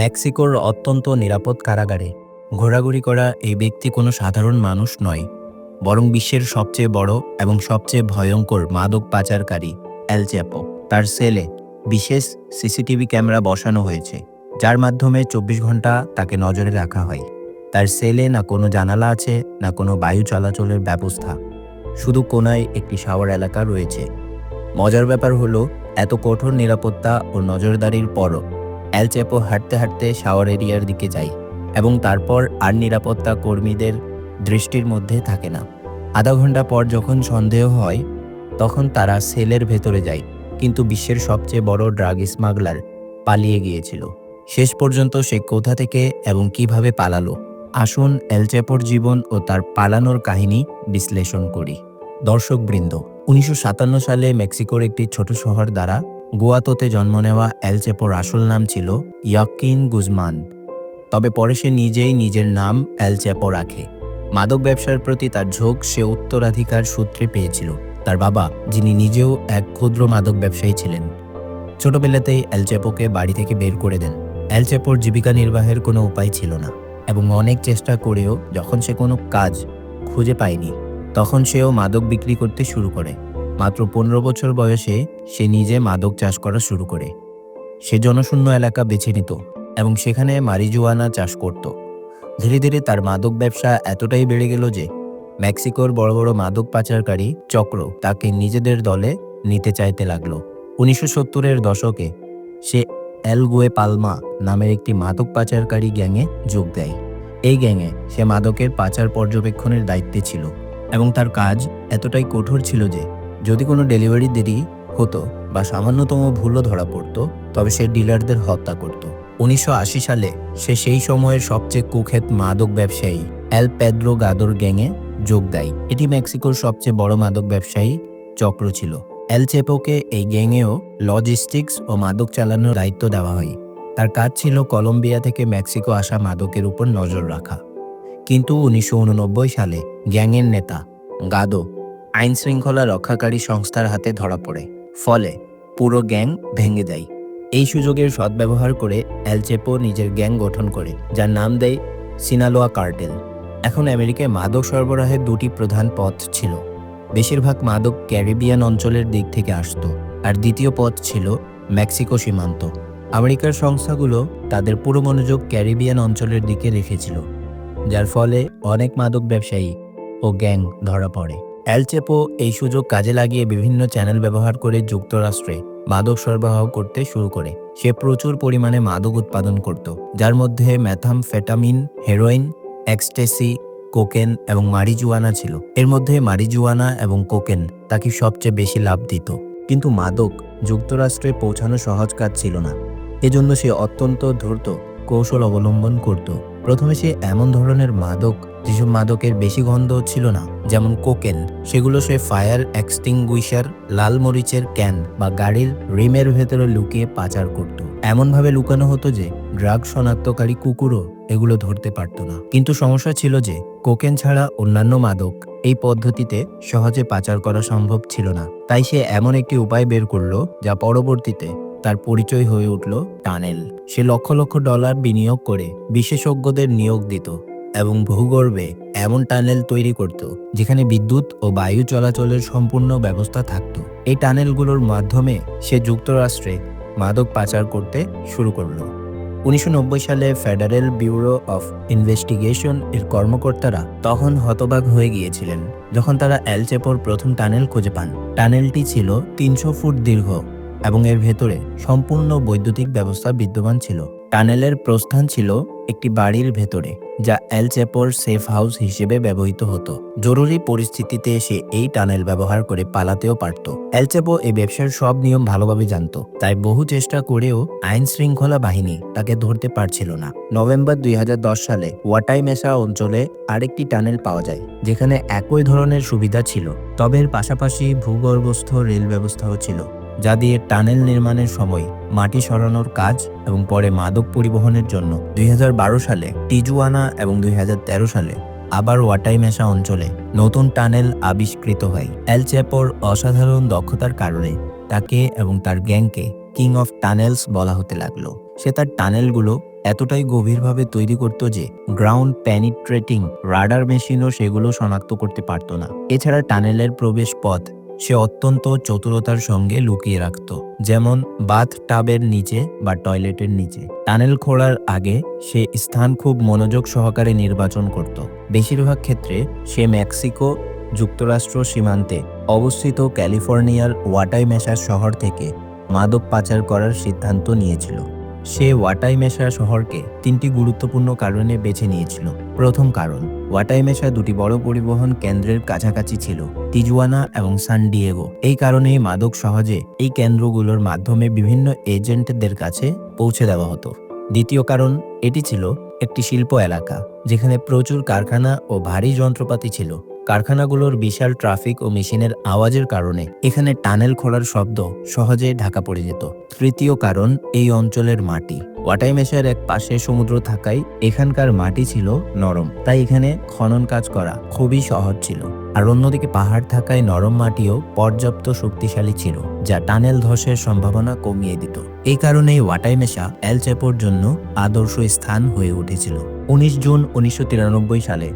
মেক্সিকোর অত্যন্ত নিরাপদ কারাগারে ঘোরাঘুরি করা এই ব্যক্তি কোনো সাধারণ মানুষ নয়, বরং বিশ্বের সবচেয়ে বড় এবং সবচেয়ে ভয়ঙ্কর মাদক পাচারকারী অ্যালচ্যাপো তার সেলে বিশেষ সিসিটিভি ক্যামেরা বসানো হয়েছে, যার মাধ্যমে চব্বিশ ঘণ্টা তাকে নজরে রাখা হয়। তার সেলে না কোনো জানালা আছে, না কোনো বায়ু চলাচলের ব্যবস্থা, শুধু কোনায় একটি শাওয়ার এলাকা রয়েছে। মজার ব্যাপার হলো, এত কঠোর নিরাপত্তা ও নজরদারির পরও এল হাঁটতে হাঁটতে শাওয়ার এরিয়ার দিকে যায় এবং তারপর আর নিরাপত্তা কর্মীদের দৃষ্টির মধ্যে থাকে না। আধা ঘণ্টা পর যখন সন্দেহ হয়, তখন তারা সেলের ভেতরে যায়, কিন্তু বিশ্বের সবচেয়ে বড় ড্রাগ স্মাগলার পালিয়ে গিয়েছিল। শেষ পর্যন্ত সে কোথা থেকে এবং কীভাবে পালালো? আসুন এলচেপোর জীবন ও তার পালানোর কাহিনী বিশ্লেষণ করি। দর্শকবৃন্দ, উনিশশো সাতান্ন সালে মেক্সিকোর একটি ছোট শহর দ্বারা গোয়াতোতে জন্ম নেওয়া এলচেপোর আসল নাম ছিল ইয়াকিন গুজমান। তবে পরে সে নিজেই নিজের নাম এলচেপো রাখে। মাদক ব্যবসার প্রতি তার ঝোঁক সে উত্তরাধিকার সূত্রে পেয়েছিল। তার বাবা, যিনি নিজেও এক ক্ষুদ্র মাদক ব্যবসায়ী ছিলেন, ছোটবেলাতেই এলচেপোকে বাড়ি থেকে বের করে দেন। এলচেপোর জীবিকা নির্বাহের কোনো উপায় ছিল না এবং অনেক চেষ্টা করেও যখন সে কোনো কাজ খুঁজে পায়নি, তখন সেও মাদক বিক্রি করতে শুরু করে। মাত্র পনেরো বছর বয়সে সে নিজে মাদক চাষ করা শুরু করে। সে জনশূন্য এলাকা বেছে নিত এবং সেখানে মারিজুয়ানা চাষ করত। ধীরে ধীরে তার মাদক ব্যবসা এতটাই বেড়ে গেল যে মেক্সিকোর বড় বড় মাদক পাচারকারী চক্র তাকে নিজেদের দলে নিতে চাইতে লাগল। উনিশশো সত্তরের দশকে সে এলগুয়ে পালমা নামের একটি মাদক পাচারকারী গ্যাংয়ে যোগ দেয়। এই গ্যাংয়ে সে মাদকের পাচার পর্যবেক্ষণের দায়িত্বে ছিল এবং তার কাজ এতটাই কঠোর ছিল যে যদি কোনো ডেলিভারি দেরি হতো বা সামান্যতম ভুলও ধরা পড়তো, তবে সে ডিলারদের হত্যা করত। উনিশশো আশি সালে সে সেই সময়ের সবচেয়ে কুখ্যাত মাদক ব্যবসায়ী এল পেদ্রো গাদোর গ্যাংয়ে যোগ দেয়। এটি মেক্সিকোর সবচেয়ে বড় মাদক ব্যবসায়ী চক্র ছিল। এল চেপোকে এই গ্যাংয়েও লজিস্টিক্স ও মাদক চালানোর দায়িত্ব দেওয়া হয়। তার কাজ ছিল কলম্বিয়া থেকে মেক্সিকো আসা মাদকের উপর নজর রাখা। কিন্তু উনিশশো উননব্বই সালে গ্যাংয়ের নেতা গাদো আইন শৃঙ্খলা রক্ষাকারী সংস্থার হাতে ধরা পড়ে। ফলে পুরো গ্যাং ভেঙে দেয়। এই সুযোগের সদ্ব্যবহার করে এলচেপো নিজের গ্যাং গঠন করে, যার নাম দেয় সিনালোয়া কার্টেল। এখন আমেরিকায় মাদক সরবরাহের দুটি প্রধান পথ ছিল। বেশিরভাগ মাদক ক্যারিবিয়ান অঞ্চলের দিক থেকে আসতো, আর দ্বিতীয় পথ ছিল মেক্সিকো সীমান্ত। আমেরিকার সংস্থাগুলো তাদের পুরো মনোযোগ ক্যারিবিয়ান অঞ্চলের দিকে রেখেছিল, যার ফলে অনেক মাদক ব্যবসায়ী ও গ্যাং ধরা পড়ে। অ্যালচেপো এই সুযোগ কাজে লাগিয়ে বিভিন্ন চ্যানেল ব্যবহার করে যুক্তরাষ্ট্রে মাদক সরবরাহ করতে শুরু করে। সে প্রচুর পরিমাণে মাদক উৎপাদন করত, যার মধ্যে ম্যাথাম ম্যাথামফেটামিন হেরোইন এক্সটেসি কোকেন এবং মারিজুয়ানা ছিল। এর মধ্যে মারিজুয়ানা এবং কোকেন তাকে সবচেয়ে বেশি লাভ দিত। কিন্তু মাদক যুক্তরাষ্ট্রে পৌঁছানো সহজ কাজ ছিল না। এজন্য সে অত্যন্ত ধূর্ত কৌশল অবলম্বন করত। প্রথমে সে এমন ধরনের মাদক যেসব মাদকের বেশি গন্ধ ছিল না, যেমন কোকেন। সেগুলো সে ফায়ার এক্সটিংগুইশার, লাল মরিচের ক্যান বা গাড়ির রিমের ভেতরে লুকিয়ে পাচার করত। এমনভাবে লুকানো হতো যে, ড্রাগ শনাক্তকারী কুকুরও এগুলো ধরতে পারত না। কিন্তু সমস্যা ছিল যে, কোকেন ছাড়া অন্যান্য মাদক এই পদ্ধতিতে সহজে পাচার করা সম্ভব ছিল না। তাই সে এমন একটি উপায় বের করল, যা পরবর্তীতে তার পরিচয় হয়ে উঠল টানেল। সে লক্ষ লক্ষ ডলার বিনিয়োগ করে বিশেষজ্ঞদের নিয়োগ দিত। এবং ভূগর্ভে এমন টানেল তৈরি করত, যেখানে বিদ্যুৎ ও বায়ু চলাচলের সম্পূর্ণ ব্যবস্থা থাকত। এই টানেলগুলোর মাধ্যমে সে যুক্তরাষ্ট্রে মাদক পাচার করতে শুরু করল। উনিশশো নব্বই সালে ফেডারেল ব্যুরো অফ ইনভেস্টিগেশন এর কর্মকর্তারা তখন হতবাক হয়ে গিয়েছিলেন, যখন তারা অ্যালচেপোর প্রথম টানেল খুঁজে পান। টানেলটি ছিল তিনশো ফুট দীর্ঘ এবং এর ভেতরে সম্পূর্ণ বৈদ্যুতিক ব্যবস্থা বিদ্যমান ছিল। টানেলের প্রস্থান ছিল একটি বাড়ির ভেতরে। যা এল চেপোর সেফ হাউস হিসেবে ব্যবহৃত হতো। জরুরি পরিস্থিতিতে সে এই টানেল ব্যবহার করে পালাতেও পারত। এল চেপো এই ব্যবসার সব নিয়ম ভালোভাবে জানত, তাই বহু চেষ্টা করেও আইন শৃঙ্খলা বাহিনী তাকে ধরতে পারছিল না। নভেম্বর দুই হাজার দশ সালে ওয়াটাই মেসা অঞ্চলে আরেকটি টানেল পাওয়া যায়, যেখানে একই ধরনের সুবিধা ছিল। তবে এর পাশাপাশি ভূগর্ভস্থ রেল ব্যবস্থাও ছিল। যা দিয়ে টানেল নির্মাণের সময় মাটি সরানোর কাজ এবং পরে মাদক পরিবহনের জন্য দুই হাজার বারো সালে টিজুয়ানা এবং দুই হাজার তেরো সালে আবার ওয়াটাই মেশা অঞ্চলে নতুন টানেল আবিষ্কৃত হয়। এল অসাধারণ দক্ষতার কারণে তাকে এবং তার গ্যাংকে কিং অফ টানেলস বলা হতে লাগল। সে তার টানেলগুলো এতটাই গভীরভাবে তৈরি করত যে গ্রাউন্ড প্যানিট্রেটিং রাডার মেশিনও সেগুলো শনাক্ত করতে পারত না। এছাড়া টানেলের প্রবেশ পথ সে অত্যন্ত চতুরতার সঙ্গে লুকিয়ে রাখত, যেমন বাথ টাবের নিচে বা টয়লেটের নিচে। টানেল খোঁড়ার আগে সে স্থান খুব মনোযোগ সহকারে নির্বাচন করত। বেশিরভাগ ক্ষেত্রে সে মেক্সিকো যুক্তরাষ্ট্র সীমান্তে অবস্থিত ক্যালিফোর্নিয়ার ওয়াটাইমেশা শহর থেকে মাদক পাচার করার সিদ্ধান্ত নিয়েছিল। সে ওয়াটাইমেশা শহরকে তিনটি গুরুত্বপূর্ণ কারণে বেছে নিয়েছিল। প্রথম কারণ ওয়াটাইমেশা দুটি বড় পরিবহন কেন্দ্রের কাছাকাছি ছিল, তিজুয়ানা এবং সান ডিয়েগো। এই কারণেই মাদক সহজে এই কেন্দ্রগুলোর মাধ্যমে বিভিন্ন এজেন্টদের কাছে পৌঁছে দেওয়া হতো। দ্বিতীয় কারণ, এটি ছিল একটি শিল্প এলাকা, যেখানে প্রচুর কারখানা ও ভারী যন্ত্রপাতি ছিল। কারখানাগুলোর বিশাল ট্রাফিক ও মেশিনের আওয়াজের কারণে এখানে টানেল খোলার শব্দ সহজে ঢাকা পড়ে যেত। তৃতীয় কারণ, এই অঞ্চলের মাটি। ওয়াটাইমেশার এক পাশে সমুদ্র থাকায় এখানকার মাটি ছিল নরম, তাই এখানে খনন কাজ করা খুবই সহজ ছিল। আর অন্যদিকে পাহাড় থাকায় নরম মাটিও পর্যাপ্ত শক্তিশালী ছিল, যা টানেল ধসের সম্ভাবনা কমিয়ে দিত। এই কারণেই ওয়াটাইমেশা এল চেপোর জন্য আদর্শ স্থান হয়ে উঠেছিল। উনিশ জুন উনিশশো তিরানব্বই সালে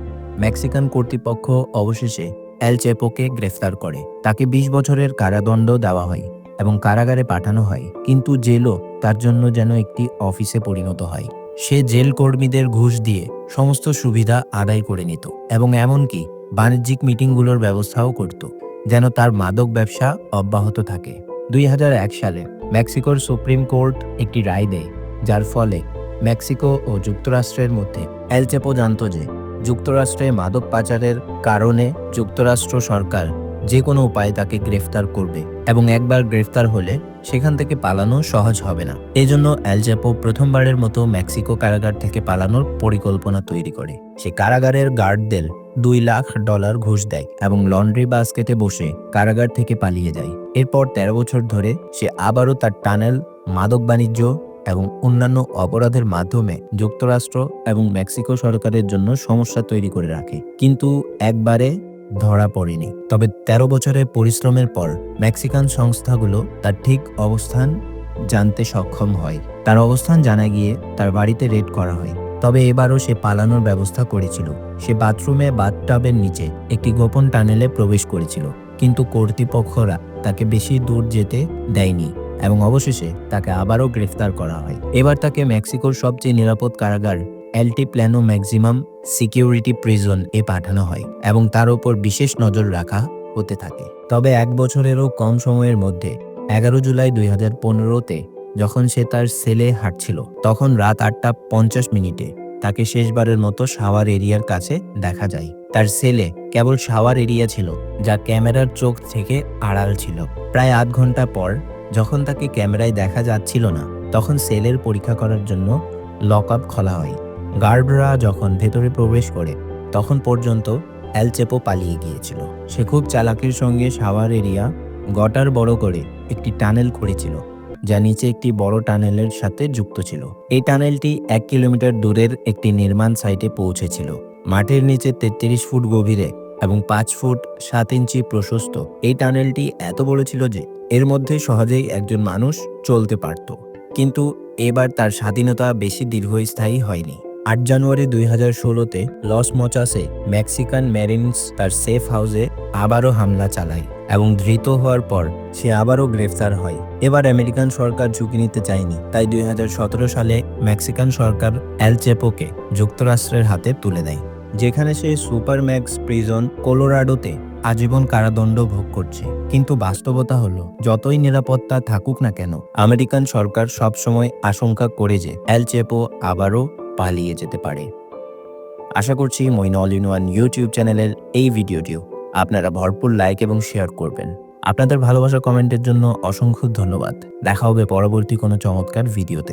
মেক্সিকান কর্তৃপক্ষ অবশেষে এল চেপোকে গ্রেফতার করে। তাকে ২০ বছরের কারাদণ্ড দেওয়া হয় এবং কারাগারে পাঠানো হয়। কিন্তু জেলও তার জন্য যেন একটি অফিসে পরিণত হয়। সে জেল কর্মীদের ঘুষ দিয়ে সমস্ত সুবিধা আদায় করে নিত এবং এমনকি বাণিজ্যিক মিটিংগুলোর ব্যবস্থাও করত, যেন তার মাদক ব্যবসা অব্যাহত থাকে। দুই হাজার এক সালে মেক্সিকোর সুপ্রিম কোর্ট একটি রায় দেয়, যার ফলে মেক্সিকো ও যুক্তরাষ্ট্রের মধ্যে এল চেপো জানত যে যুক্তরাষ্ট্রে মাদক পাচারের কারণে যুক্তরাষ্ট্র সরকার যে কোনো উপায়ে তাকে গ্রেফতার করবে এবং একবার গ্রেফতার হলে সেখান থেকে পালানো সহজ হবে না। এজন্য অ্যালজাপো প্রথমবারের মতো মেক্সিকো কারাগার থেকে পালানোর পরিকল্পনা তৈরি করে। সে কারাগারের গার্ডদের দুই লাখ ডলার ঘুষ দেয় এবং লন্ড্রি বাস্কেটে বসে কারাগার থেকে পালিয়ে যায়। এরপর তেরো বছর ধরে সে আবারও তার টানেল মাদক বাণিজ্য এবং অন্যান্য অপরাধের মাধ্যমে যুক্তরাষ্ট্র এবং মেক্সিকো সরকারের জন্য সমস্যা তৈরি করে রাখে। কিন্তু একবারে ধরা পড়েনি। তবে ১৩ বছরের পরিশ্রমের পর মেক্সিকান সংস্থাগুলো তার ঠিক অবস্থান জানতে সক্ষম হয়। তার অবস্থান জানা গিয়ে তার বাড়িতে রেড করা হয়। তবে এবারও সে পালানোর ব্যবস্থা করেছিল। সে বাথরুমে, বাথটাবের নিচে একটি গোপন টানেলে প্রবেশ করেছিল। কিন্তু কর্তৃপক্ষরা তাকে বেশি দূর যেতে দেয়নি। এবং অবশেষে তাকে আবারও গ্রেফতার করা হয়। এবার তাকে মেক্সিকোর সবচেয়ে নিরাপদ কারাগার, এলটি প্ল্যানো ম্যাক্সিমাম সিকিউরিটি প্রিজন এ পাঠানো হয় এবং তার উপর বিশেষ নজর রাখা হতে থাকে। তবে এক বছরেরও কম সময়ের মধ্যে, এগারো জুলাই দুই হাজার পনেরোতে যখন সে তার সেলে হাঁটছিল, তখন রাত আটটা পঞ্চাশ মিনিটে তাকে শেষবারের মতো শাওয়ার এরিয়ার কাছে দেখা যায়। তার সেলে কেবল শাওয়ার এরিয়া ছিল, যা ক্যামেরার চোখ থেকে আড়াল ছিল। প্রায় আধ ঘণ্টা পর যখন তাকে ক্যামেরায় দেখা যাচ্ছিল না, তখন সেলের পরীক্ষা করার জন্য লক আপ খোলা হয়। গার্ডরা যখন ভেতরে প্রবেশ করে, তখন পর্যন্ত অ্যালচেপো পালিয়ে গিয়েছিল। সে খুব চালাকির সঙ্গে শাওয়ার এরিয়া গটার বড় করে একটি টানেল করেছিল যা নিচে একটি বড় টানেলের সাথে যুক্ত ছিল। এই টানেলটি এক কিলোমিটার দূরের একটি নির্মাণ সাইটে পৌঁছেছিল। মাটির নিচে তেত্রিশ ফুট গভীরে এবং পাঁচ ফুট সাত ইঞ্চি প্রশস্ত। এই টানেলটি এত বড় ছিল যে এর মধ্যে সহজেই একজন মানুষ চলতে পারত। কিন্তু এবার তার স্বাধীনতা বেশি দীর্ঘস্থায়ী হয়নি। আট জানুয়ারি দুই হাজার ষোলোতে লস মচাসে মেক্সিকান ম্যারিনস তার সেফ হাউসে আবারও হামলা চালায় এবং ধৃত হওয়ার পর সে আবারও গ্রেফতার হয়। এবার আমেরিকান সরকার ঝুঁকি নিতে চায়নি, তাই দুই হাজার সতেরো সালে মেক্সিকান সরকার এল চেপোকে যুক্তরাষ্ট্রের হাতে তুলে দেয়। যেখানে সে সুপার ম্যাক্স প্রিজন কোলোরাডোতে আজীবন কারাদণ্ড ভোগ করছে। কিন্তু বাস্তবতা হলো, যতই নিরাপত্তা থাকুক না কেন, আমেরিকান সরকার সবসময় আশঙ্কা করে যে এল চেপো আবারও পালিয়ে যেতে পারে। আশা করছি Moin all in one YouTube চ্যানেলের এই ভিডিওটিও আপনারা ভরপুর লাইক এবং শেয়ার করবেন। আপনাদের ভালোবাসা কমেন্টের জন্য অসংখ্য ধন্যবাদ। দেখা হবে পরবর্তী কোনো চমৎকার ভিডিওতে।